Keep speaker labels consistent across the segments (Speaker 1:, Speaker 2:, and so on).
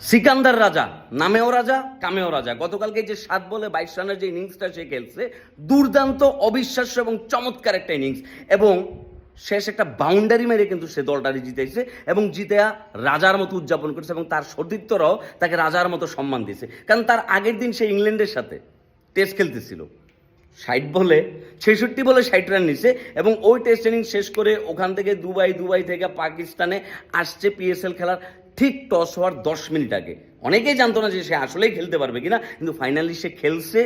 Speaker 1: সিকান্দার রাজা, নামেও রাজা, কামেও রাজা। গতকালকে যে সাত বলে বাইশ রানের যে ইনিংসটা সে খেলছে, দুর্দান্ত, অবিশ্বাস্য এবং চমৎকার একটা ইনিংস। এবং শেষ একটা বাউন্ডারি মেরে কিন্তু সে দলটারে জিতেছে এবং জিতেয়া রাজার মতো উদযাপন করেছে এবং তার সতীর্থরাও তাকে রাজার মতো সম্মান দিয়েছে। কারণ তার আগের দিন সে ইংল্যান্ডের সাথে টেস্ট খেলতেছিল। ষাট বলে, ছেষট্টি বলে ষাট রান নিছে এবং ওই টেস্ট ইনিংস শেষ করে ওখান থেকে দুবাই দুবাই থেকে পাকিস্তানে আসছে পিএসএল খেলার ঠিক টস হওয়ার দশ মিনিট আগে। অনেকেই জানতো না যে সে আসলেই খেলতে পারবে কিনা, কিন্তু ফাইনালি সে খেলছে,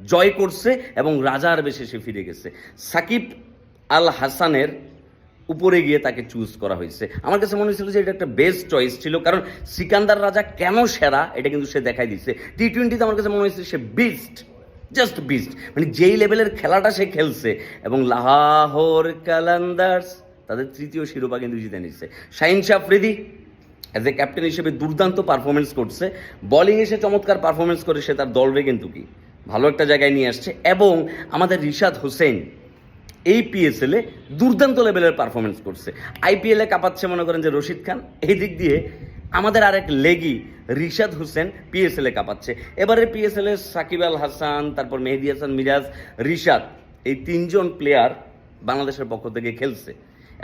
Speaker 1: জয় করছে এবং রাজার বেশে সে ফিরে গেছে। সাকিব আল হাসানের উপরে গিয়ে তাকে চুজ করা হয়েছে। আমার কাছে মনে হয়েছিল যে এটা একটা বেস্ট চয়েস ছিল, কারণ সিকান্দার রাজা কেন সেরা, এটা কিন্তু সে দেখাই দিচ্ছে টি টোয়েন্টিতে আমার কাছে মনে হয়েছে সে বিস্ট জাস্ট বিস্ট মানে যেই লেভেলের খেলাটা সে খেলছে, এবং লাহোর কালান্দার্স, তাদের তৃতীয় শিরোপা কিন্তু জিতে নিচ্ছে Shaheen Shah Afridi as a captain হিসেবে দুর্দান্ত পারফরমেন্স করছে বোলিং এসে চমৎকার পারফরমেন্স করে, সে তার দলরে কিন্তু কি? ভালো একটা জায়গায় নিয়ে আসছে এবং আমাদের রিশাদ হোসেন এই পিএসএলে দুর্দান্ত লেভেলের পারফরমেন্স করছে। আইপিএলে কাঁপাচ্ছে মনে করেন যে রশিদ খান, এই দিক দিয়ে আমাদের আরেক লেগি রিশাদ হোসেন পিএসএলে কাঁপাচ্ছে। এবারে পিএসএলে সাকিব আল হাসান, তারপর মেহেদি হাসান মিরাজ, রিশাদ, এই তিনজন প্লেয়ার বাংলাদেশের পক্ষ থেকে খেলছে।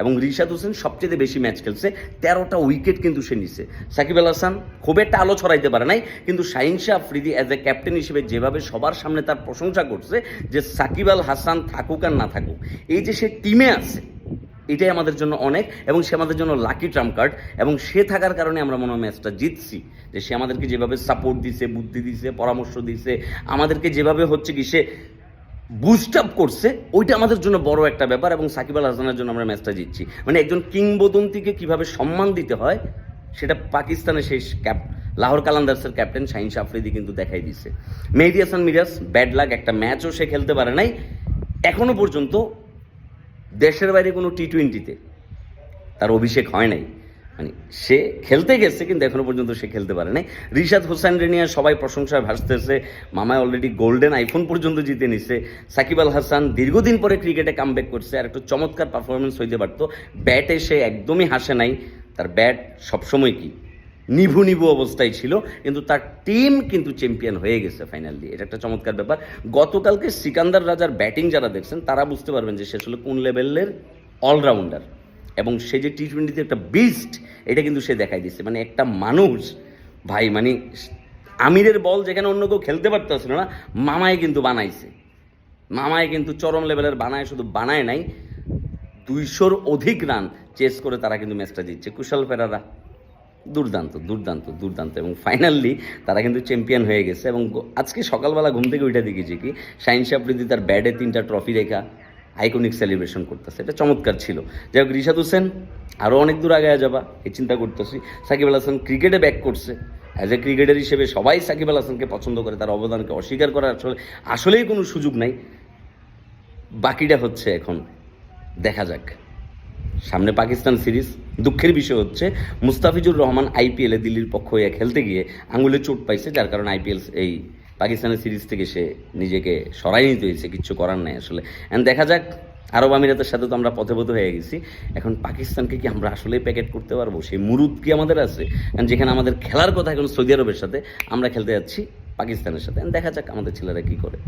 Speaker 1: এবং রিশাদ হোসেন সবচেয়ে বেশি ম্যাচ খেলছে। তেরোটা উইকেট কিন্তু সে নিছে। সাকিব আল হাসান খুব একটা আলো ছড়াইতে পারে নাই, কিন্তু Shaheen Shah Afridi as a captain হিসেবে যেভাবে সবার সামনে তার প্রশংসা করছে, যে সাকিব আল হাসান থাকুক আর না থাকুক, এই যে সে টিমে আছে, এটাই আমাদের জন্য অনেক এবং সে আমাদের জন্য লাকি ট্রাম্প কার্ড এবং সে থাকার কারণে আমরা মনে হয় ম্যাচটা জিতছি। যে সে আমাদেরকে যেভাবে সাপোর্ট দিছে, বুদ্ধি দিছে, পরামর্শ দিছে, আমাদেরকে যেভাবে হচ্ছে কি, সে বুস্ট আপ করছে, ওইটা আমাদের জন্য বড় একটা ব্যাপার এবং সাকিব আল হাসানের জন্য আমরা ম্যাচটা জিতছি। মানে একজন কিংবদন্তিকে কীভাবে সম্মান দিতে হয়, সেটা পাকিস্তানের শেষ ক্যাপ লাহোর কালান্দার্সের ক্যাপ্টেন শাহিন শাহ আফ্রিদি কিন্তু দেখাই দিছে মেহেদি হাসান মিরাজ ব্যাড লাক একটা ম্যাচও সে খেলতে পারে নাই। এখনও পর্যন্ত দেশের বাইরে কোনো টি টোয়েন্টিতে তার অভিষেক হয় নাই। মানে সে খেলতে গেছে, কিন্তু এখনও পর্যন্ত সে খেলতে পারে নাই রিশাদ হোসেন রেনিয়া সবাই প্রশংসায় ভাসতেছে। মামায় অলরেডি গোল্ডেন আইফোন পর্যন্ত জিতে নিছে। সাকিব আল হাসান দীর্ঘদিন পরে ক্রিকেটে কামব্যাক করছে আর একটু চমৎকার পারফরমেন্স হইতে পারতো। ব্যাটে সে একদমই হাসে নাই। তার ব্যাট সবসময় কি? নিভু নিভু অবস্থায় ছিল, কিন্তু তার টিম কিন্তু চ্যাম্পিয়ন হয়ে গেছে ফাইনালি এটা একটা চমৎকার ব্যাপার। গতকালকে সিকান্দার রাজার ব্যাটিং যারা দেখছেন, তারা বুঝতে পারবেন যে সে আসলে কোন লেভেলের অলরাউন্ডার এবং সে যে টি টোয়েন্টিতে একটা বিস্ট এটা কিন্তু সে দেখাই দিচ্ছে মানে একটা মানুষ, ভাই মানে আমিরের বল যেখানে অন্য কেউ খেলতে পারতেছিল না মামায় কিন্তু বানাইছে। মামায় কিন্তু চরম লেভেলের বানায়, শুধু বানায় নাই, দুইশোর অধিক রান চেস করে তারা কিন্তু ম্যাচটা জিতছে। কুশল ফেরারা, দুর্দান্ত দুর্দান্ত দুর্দান্ত। এবং ফাইনালি তারা কিন্তু চ্যাম্পিয়ন হয়ে গেছে। এবং আজকে সকালবেলা ঘুম থেকে উঠে দেখেছি কি, শাহিন সাপ্রীতি তার ব্যাটে তিনটা ট্রফি রেখা আইকনিক সেলিব্রেশন করতেছে। এটা চমৎকার ছিল। যাই হোক, রিশাদ হোসেন আরও অনেক দূর আগে যাবা, এই চিন্তা করতেছি। সাকিব আল হাসান ক্রিকেটে ব্যাক করছে। অ্যাজ এ ক্রিকেটার হিসেবে সবাই সাকিব আল হাসানকে পছন্দ করে, তার অবদানকে অস্বীকার করার আসলে আসলেই কোনো সুযোগ নাই। বাকিটা হচ্ছে এখন, দেখা যাক। সামনে পাকিস্তান সিরিজ, দুঃখের বিষয় হচ্ছে, মুস্তাফিজুর রহমান আইপিএলে দিল্লির পক্ষ হয়ে খেলতে গিয়ে আঙুলে চোট পাইছে, যার কারণে আইপিএল এই পাকিস্তানের সিরিজ থেকে সে নিজেকে সরাই নিতে হয়েছে, কিচ্ছু করার নাই আসলে। অ্যান্ড দেখা যাক, আরব আমিরাতের সাথে তো আমরা পথেপথ হয়ে গেছি। এখন পাকিস্তানকে কি আমরা আসলেই প্যাকেট করতে পারব? সেই মুরুদ কি আমাদের আছে? যেখানে আমাদের খেলার কথা এখন সৌদি আরবের সাথে আমরা খেলতে যাচ্ছি পাকিস্তানের সাথে। দেখা যাক আমাদের ছেলেরা কী করে।